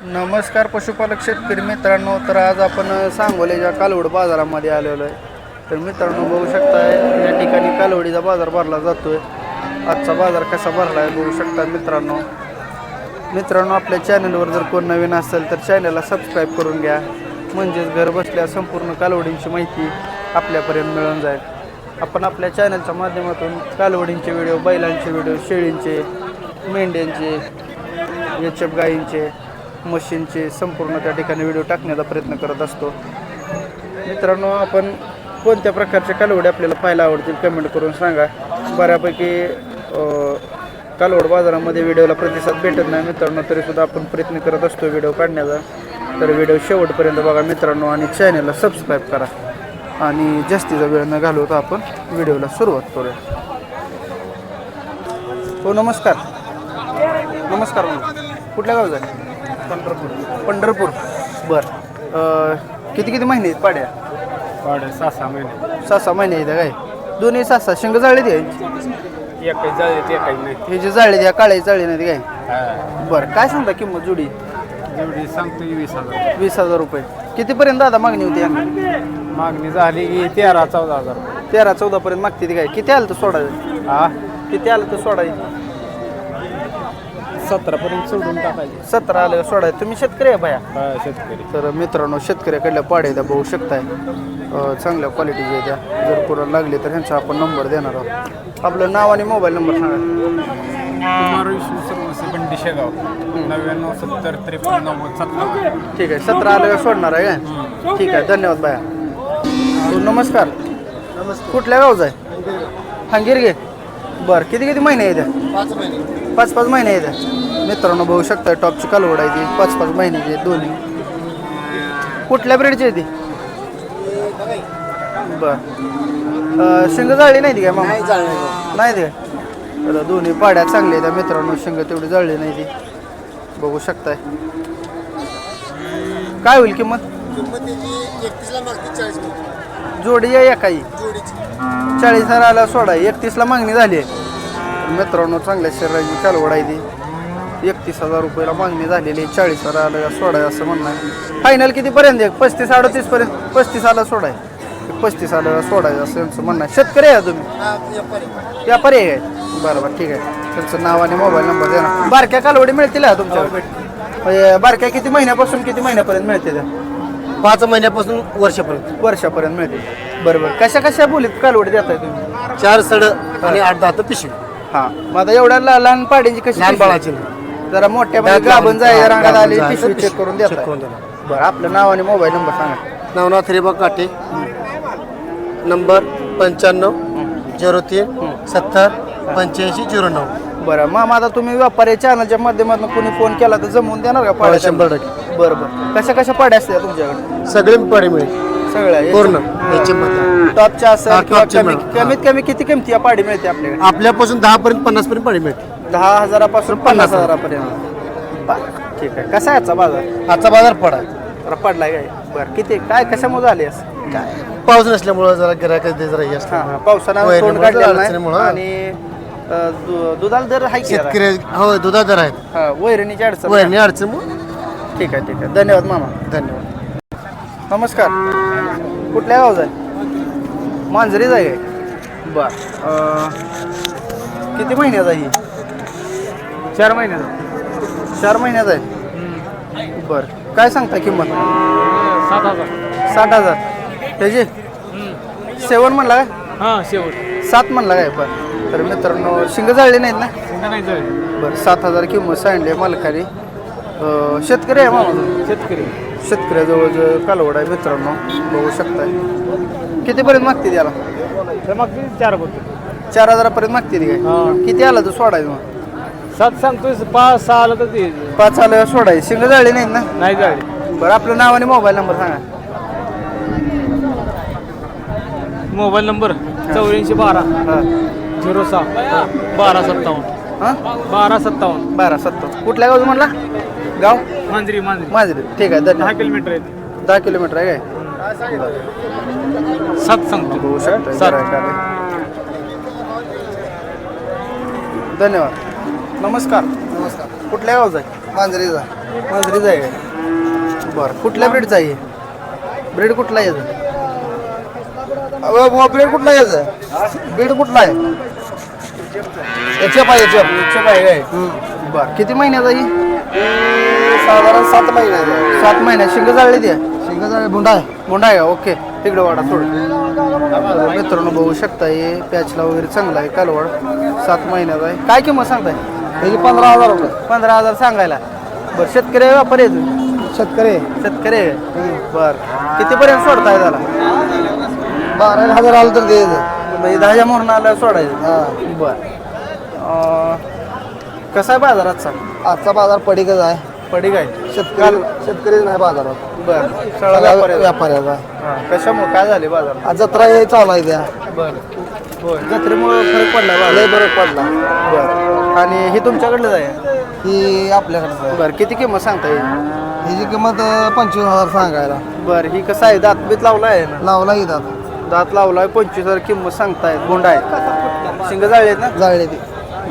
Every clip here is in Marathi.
नमस्कार पशुपालक शेतकरी मित्रांनो तर आज आपण सांगोल्याच्या कालवड बाजारामध्ये आलेलो आहे. तर मित्रांनो बघू शकताय या ठिकाणी कालवडीचा बाजार भरला जातोय. आजचा बाजार कसा भरला आहे बघू शकता मित्रांनो. मित्रांनो आपल्या चॅनलवर जर कोण नवीन असेल तर चॅनलला सबस्क्राईब करून घ्या. म्हणजेच घर बसल्या संपूर्ण कालवडींची माहिती आपल्यापर्यंत मिळून जाईल. आपण आपल्या चॅनलच्या माध्यमातून कालवडींचे व्हिडिओ बैलांचे व्हिडिओ शेळींचे मेंढ्यांचे एच एफ गायींचे मशीनचे संपूर्ण त्या ठिकाणी व्हिडिओ टाकण्याचा प्रयत्न करत असतो. मित्रांनो आपण कोणत्या प्रकारचे कालवडे आपल्याला पाहायला आवडतील कमेंट करून सांगा. बऱ्यापैकी कालवड बाजारामध्ये व्हिडिओला प्रतिसाद भेटत नाही मित्रांनो तरीसुद्धा आपण प्रयत्न करत असतो व्हिडिओ काढण्याचा. तर व्हिडिओ शेवटपर्यंत बघा मित्रांनो आणि चॅनलला सबस्क्राईब करा. आणि जास्तीचा वेळ न घालवता आपण व्हिडिओला सुरुवात करूया. हो नमस्कार. नमस्कार कुठल्या गावचा आहे? पंढरपूर. पंढरपूर. बरं. किती किती महिने आहेत पाड्या? पाडे सहा सहा महिने. सहा सहा महिने आहेत काय? दोन्ही सहा सहा शेंग एकही जाळे ते नाही. हे जे जाळले द्या काळे जाळले नाही काय. बरं. काय सांगता किंमत जुडी? जेवढी सांगतो वीस हजार. वीस हजार रुपये. कितीपर्यंत दादा मागणी होती? मागणी झाली की तेरा चौदा हजार. तेरा चौदा पर्यंत मागते ती काय? किती आलं तर सोडायचं? हा? किती आलं तर सोडायचं? सतरा पर्यंत सोडून टाकायचे. सतरा आलं का सोडायचं. तुम्ही शेतकरी आहे बाया हा शेतकरी. तर मित्रांनो शेतकऱ्याकडल्या पाड्या त्या बघू शकताय. अं, चांगल्या क्वालिटीच्या आहेत त्या. जर कोणाला लागले तर ह्यांचा आपण नंबर देणार आहोत. आपलं नाव आणि मोबाईल नंबर सांगा. कुमार विष्णू सर्वसी बंडी शेगाव. नव्याण्णव सत्तर त्रेपन्न नव्वद सत्तावन्न. ठीक आहे सतरा आलं का सोडणार आहे काय? ठीक आहे धन्यवाद बाया हो, नमस्कार. कुठल्या गावचा आहे? हांगीर घे बरं किती किती महिने आहे त्या पाच महिने. पाच पाच महिने त्या मित्रांनो बघू शकता टॉपची कालवड आहे ती. पाच पाच महिन्याची दोन्ही. कुठल्या ब्रेडची आहे ती? बरं. शिंग जाळली नाही ती काय मामा? नाही ते तर दोन्ही पाड्या चांगल्या आहेत मित्रांनो. शिंग तेवढी जळली नाही ती. बघू शकताय. काय होईल किंमत? जोडी आहे एकाही. चाळीस हजाराला सोडा. एकतीसला मागणी झाली आहे. मित्रांनो चांगल्या शरीराची कालवड आहे ती. एकतीस हजार रुपयाला मागणी झालेली आहे. चाळीस हजाराला सोडाय असं म्हणणं आहे. फायनल कितीपर्यंत आहे? पस्तीस अडतीस पर्यंत? पस्तीस आला सोडाय. पस्तीस आला सोडायचं असं यांचं म्हणणं आहे. शेतकरी आहे तुम्ही? हा व्यापारी आहे. बरं बरं ठीक आहे. त्यांचं नाव आणि मोबाईल नंबर द्या ना. बारक्या कालवडी मिळतील तुमच्याकडे? म्हणजे बारक्या किती महिन्यापासून किती महिन्यापर्यंत मिळते त्या पाच महिन्यापासून वर्षापर्यंत. वर्षापर्यंत मिळते बरं बरं. कशा कशा बोलीत कालवडी देताय तुम्ही? चार सड आणि आठ दहा तर पिशवी. हां. मग आता एवढ्या लहान लहान पाड्यांची कशी लहान पिशवी? बाळाची. जरा मोठ्या दात गाभण लावून- जाय हा, रंगात गाभण आली जाय, पिशवी चेक करून check देता करून देणार. बरं आपलं नाव आणि मोबाईल नंबर सांगा. नवनाथ हिरेबा काटे नंबर पंच्याण्णव झिरो तीन सत्तर पंच्याऐंशी झिरो नऊ. बरं मामा आता तुम्ही व्यापारी चॅनलच्या माध्यमातून कोणी फोन केला तर जमवून देणार का पाड्या शंभर टक्के. बरं बरं. कशा कशा पाड्या असतात तुमच्याकडे? सगळे पाडी मिळेल. सगळ्या पूर्ण. याची मधलं. टॉपच्या असेल किंवा टॉपच्या कमी मिळेल. कमीत कमी किती किमती पाडी मिळते आपल्याकडे? आपल्यापासून दहा पर्यंत पन्नास पर्यंत पाडी मिळते. दहा हजारापासून पन्नास हजारापर्यंत. बरं ठीक आहे. कसा आहे बाजार? आजचा बाजार पडा जरा पडलाय काय? बरं किती? काय कशामुळे झाले असं काय? पाऊस नसल्यामुळं जरा गिरायक जरा हे असतं. हां हां. पावसानं वैरणीमुळे तोंड काढलेलं नाही. अडचणीमुळं. आणि अं, दु- दुधाला दर आहे की जरा? शेतकरी हो दुधा दर आहेत. हा, वैरणीची अडचण वैरणी अडचण. ठीक आहे ठीक आहे. धन्यवाद मामा. धन्यवाद. नमस्कार. कुठल्या गावचा आहे? मांजरीच आहे काय? बर. किती महिन्याचा आहे ही? चार महिन्याचा. चार महिन्याचा आहे? बर. काय सांगता किंमत? सात हजार. साठ हजार. त्याची सेवन म्हणला काय? हा शेवट सात म्हणला काय? बरं. तर मित्रांनो शिंग जाळले नाहीत ना? नाही बरं सात हजार किंमत आहे मालकारी शेतकरी आहे मामा? शेतकरी. शेतकऱ्याजवळ जो कालवड आहे मित्रांनो बघू शकताय. कितीपर्यंत मागते त्याला? तर मग चार बोलतो चार हजारापर्यंत मागते ती काय? हा. किती आला तर सोडायचं मग सात सांगतोय पाच सहा आलं तर ते पाच आलं सोडायचं शिंग जाळली नाहीत ना? नाही जाळे. बरं आपलं नाव आणि मोबाईल नंबर सांगा. मोबाईल नंबर चौऱ्याऐंशी बारा. हां. झिरो सहा. बारा सत्तावन्न. हां? बारा सत्तावन्न. बारा सत्तर कुठल्या गाव म्हणला? गाव? मांजरी मांजरी. माझे ठीक आहे दहा धन्यवाद किलोमीटर आहे दहा किलोमीटर आहे काय? सात सांगतो. बघू शकता धन्यवाद. नमस्कार. नमस्कार. कुठल्या गावचा आहे? मांजरीचा. मांजरीचा आहे काय? बरं कुठल्या ब्रीडचा आहे ब्रीड कुठला आहे याचं? ब्रीड कुठला आहे याचं? ब्रीड कुठला आहे? आहे एचएफ एचएफ आहे काय? बरं किती महिन्याचा आहे? साधारण सात महिन्याचा सात महिन्यात शिंग जाळली ती शिंग जाळली बुंडा आहे. बुंडा आहे. ओके. तिकडे वाडा थोडं मित्रांनो बघू शकता हे पॅचला वगैरे चांगला आहे कालवड. सात महिन्याचा आहे. काय किंमत सांगताय? त्याची पंधरा हजार रुपये. पंधरा हजार सांगायला. बरं शेतकरी आहे व्यापारी आहे तुम्ही? शेतकरी शेतकरी आहे. बरं. कितीपर्यंत सोडताय त्याला? बारा हजार आलं तर द्यायचं म्हणजे दहाच्या मोहन आलं सोडायचं. बरं. अं, कसा आहे बाजार आजचा? आजचा बाजार पडीकच आहे. पडी काय शेतकरी शेतकरीच नाही बाजारात. बरं. व्यापारी आहे. व्यापाऱ्याचा. हां. कशामुळे? काय झाले आज जत्रा हे चालू आहे त्या. बरं. होय जत्रेमुळे फरक पडला लय बाजार बरं पडला. बरं. आणि हे तुमच्याकडलं आहे? ही आपल्याकडचं आहे. बरं. किती किंमत सांगता येईल? हिची किंमत अं, पंचवीस हजार सांगायला. बरं. ही कसं आहे? दात बीत लावला आहे ना? लावला येतात दात. लावलाय पंचवीस हजार किंमत सांगताय गोंडा आहे. शिंग जाळले आहेत ना? जाळले ती.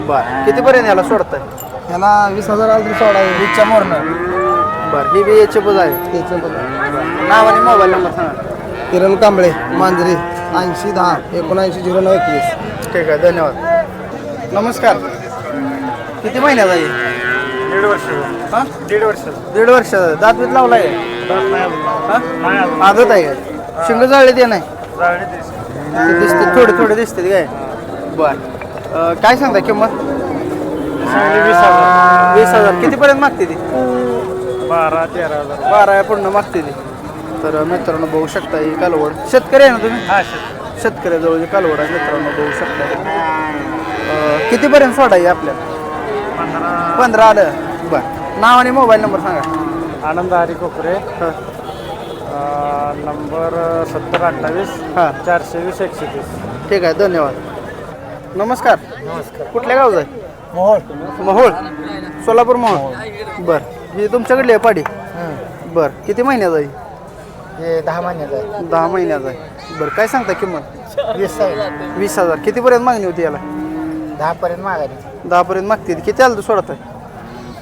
बरं. कितीपर्यंत याला सोडताय? ह्याला वीस हजार आलं तरी सोडायचं इच्छा मोरणं बरं ही बी याचे बज आहे. त्याचं बघा. नाव आणि मोबाईल नंबर सांगा. किरण कांबळे मांजरी ऐंशी दहा एकोणऐंशी झिरो नऊ एकवीस. ठीक आहे धन्यवाद. नमस्कार. किती महिन्याचा आहे? दीड वर्ष. हां? दीड वर्ष. दीड वर्षाचा दात बीत लावलाय? हां? आदत आहे काय शिंग जाळले ते नाही? ते. दिसते थोडे थोडे दिसते काय? बर. काय सांगता किंमत? वीस हजार. वीस हजार. कितीपर्यंत मागते ती? बारा तेरा हजार. बारा पूर्ण मागते ती. तर मित्रांनो बघू शकता ही कालवड. शेतकरी आहे ना तुम्ही? हा शेत शेतकऱ्याजवळ कालवड आहे मित्रांनो बघू शकता. अं, कितीपर्यंत सोडायची आपल्याला पंधरा. पंधरा आलं. बर. नाव आणि मोबाईल नंबर सांगा. आनंद हरी कोकरे. हां. नंबर सत्तर अठ्ठावीस. हां. चारशे वीस एकशे तीस. ठीक आहे धन्यवाद. नमस्कार. नमस्कार. कुठल्या गावचं आहे? मोहोळ. मोहोळ? सोलापूर मोहोळ. बर. ही तुमच्याकडली आहे पाडी? बर. किती महिन्याचा आहे हे? दहा महिन्याचा आहे. दहा महिन्याचा आहे. बरं. काय सांगता किंमत? वीस वीस हजार. कितीपर्यंत मागणी होती याला? दहा पर्यंत मागायची दहापर्यंत मागते किती आलं सोडत आहे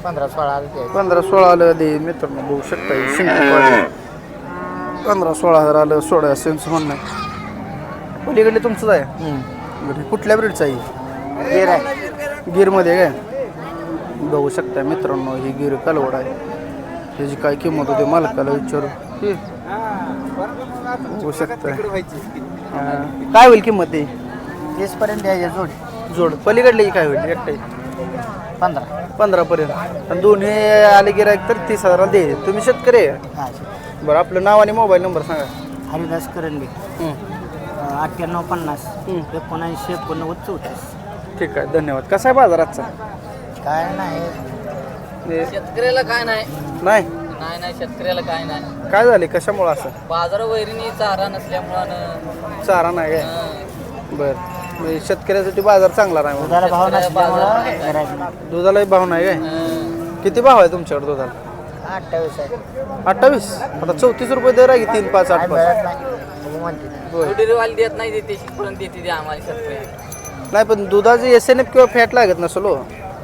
पंधरा सोळा आलं ते पंधरा सोळा आलं दे मित्रांनो बघू शकता हे शिंपी पाडी. पंधरा सोळा हजार आलं सोळा सेन्स म्हणणं आहे. पलीकडले तुमचंच आहे? बरं हे कुठल्या ब्रीडचं आहे गिर आहे. गिरमध्ये काय? बघू शकता मित्रांनो ही गिर कालवड आहे. त्याची काय किंमत होती मालकाला विचारू. ही. बघू शकता. काय होईल किंमत ती? वीस पर्यंत द्यायचे जोडी. जोड. पलीकडली काय होईल? एकटाई पंधरा. पंधरा पर्यंत आणि दोन्ही आले गिरायक तर तीस हजाराला दे. तुम्ही शेतकरी आहे. हा बरं आपलं नाव आणि मोबाईल नंबर सांगा. हरिदास करंडे. हं. अठ्ठ्याण्णव पन्नास. हं. एकोणऐंशी एकोणनव्वद चौतीस. ठीक आहे धन्यवाद. कसा आहे बाजार आजचा? काय नाही. हे- शेतकऱ्याला काय नाही. नाही? नाही नाही शेतकऱ्याला काय नाही. काय झाले? कशामुळं असं? बाजार वैरीनी चारा नसल्यामुळं चारा नाही काय? बरं. म्हणजे शेतकऱ्यासाठी बाजार चांगला नाही मग. दुधाला भाव नाही. दुधालाही भाव नाही काय? किती भाव आहे तुमच्याकडे दुधाला? अठ्ठावीस आहे. अठ्ठावीस? आता चौतीस रुपये दर आहे की तीन पाच आठ पाच. डेअरीवाली देत नाही देते शिकपर्यंत देते ते आम्हाला शेतकरी. नाही पण दुधाचे एस एन एफ किंवा फॅट लागत नसलो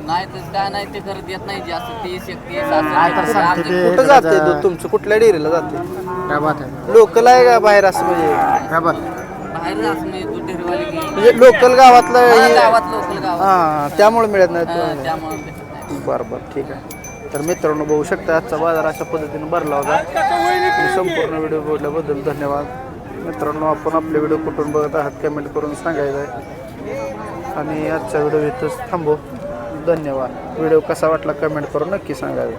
नाही तर काय नाही ते करत देत नाही जास्त तीस एकतीस काय तर सांगते ते. कुठं जाते दूध तुमचं? कुठल्या डेअरीला जाते? आहे. लोकल आहे का बाहेर असं म्हणजे? बाहेर म्हणजे दूध डेअरीवाली घे म्हणजे लोकल गावातलं हा, हे- गावात लोकल गावात. हा त्यामुळे मिळत नाही अं, त्यामुळे भेटत नाही. बरं बरं ठीक आहे. तर मित्रांनो बघू शकता आजचा बाजार अशा पद्धतीने भरला होता. संपूर्ण व्हिडिओ बघितल्याबद्दल धन्यवाद. मित्रांनो आपण आपले व्हिडिओ कुठून बघत आहात कमेंट करून सांगायचं आहे. आणि आजचा व्हिडिओ इथंच थांबू. धन्यवाद. व्हिडिओ कसा वाटला कमेंट करून नक्की सांगावे.